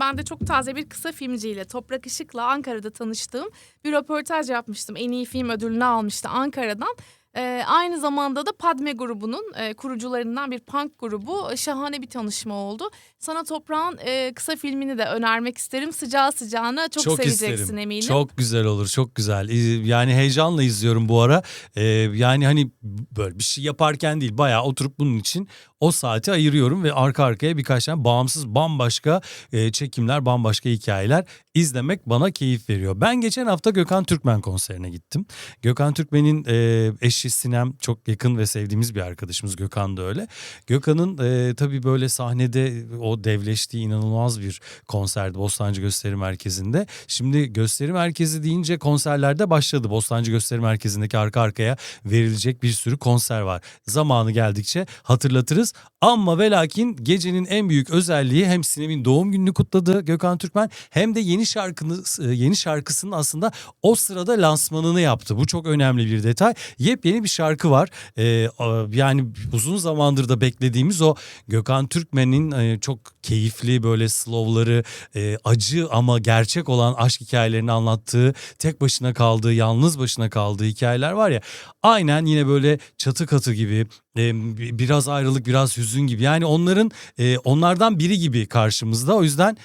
Ben de çok taze bir kısa filmciyle Toprak Işık'la Ankara'da tanıştığım bir röportaj yapmıştım. En iyi film ödülünü almıştı Ankara'dan. Ee, aynı zamanda da Padme grubunun e, kurucularından bir punk grubu şahane bir tanışma oldu. Sana Toprağın e, kısa filmini de önermek isterim. Sıcağı sıcağına çok, seveceksin isterim. eminim. Çok güzel olur, çok güzel. Yani heyecanla izliyorum bu ara. Ee, yani hani böyle bir şey yaparken değil, bayağı oturup bunun için o saati ayırıyorum ve arka arkaya birkaç tane bağımsız, bambaşka e, çekimler, bambaşka hikayeler izlemek bana keyif veriyor. Ben geçen hafta Gökhan Türkmen konserine gittim. Gökhan Türkmen'in e, eşi Sinem çok yakın ve sevdiğimiz bir arkadaşımız. Gökhan da öyle. Gökhan'ın e, tabii böyle sahnede o devleştiği inanılmaz bir konserdi Bostancı Gösteri Merkezi'nde. Şimdi gösteri merkezi deyince konserlerde başladı. Bostancı Gösteri Merkezi'ndeki arka arkaya verilecek bir sürü konser var. Zamanı geldikçe hatırlatırız. Ama ve lakin gecenin en büyük özelliği hem Sinem'in doğum gününü kutladı Gökhan Türkmen hem de yeni şarkını yeni şarkısının aslında o sırada lansmanını yaptı. Bu çok önemli bir detay. Yepyeni bir şarkı var. A- yani uzun zamandır da beklediğimiz o Gökhan Türkmen'in e, çok keyifli böyle slowları e, acı ama gerçek olan aşk hikayelerini anlattığı tek başına kaldığı yalnız başına kaldığı hikayeler var ya aynen yine böyle çatı katı gibi e, bi- biraz ayrılık biraz hüzün gibi yani onların e, onlardan biri gibi karşımızda o yüzden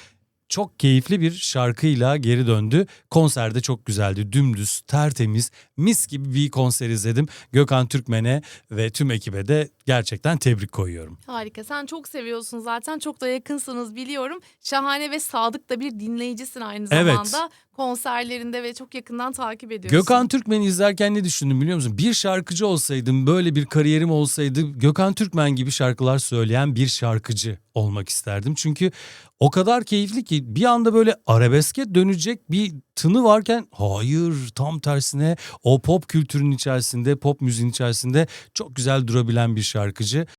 çok keyifli bir şarkıyla geri döndü. Konserde çok güzeldi. Dümdüz, tertemiz, mis gibi bir konser izledim. Gökhan Türkmen'e ve tüm ekibe de gerçekten tebrik koyuyorum. Harika. Sen çok seviyorsun zaten. Çok da yakınsınız biliyorum. Şahane ve sadık da bir dinleyicisin aynı Evet. zamanda. Konserlerinde ve çok yakından takip ediyorsun. Gökhan Türkmen'i izlerken ne düşündüm biliyor musun? Bir şarkıcı olsaydım, böyle bir kariyerim olsaydı Gökhan Türkmen gibi şarkılar söyleyen bir şarkıcı olmak isterdim. Çünkü o kadar keyifli ki bir anda böyle arabeske dönecek bir tını varken hayır tam tersine o pop kültürünün içerisinde, pop müziğin içerisinde çok güzel durabilen bir şarkıcı.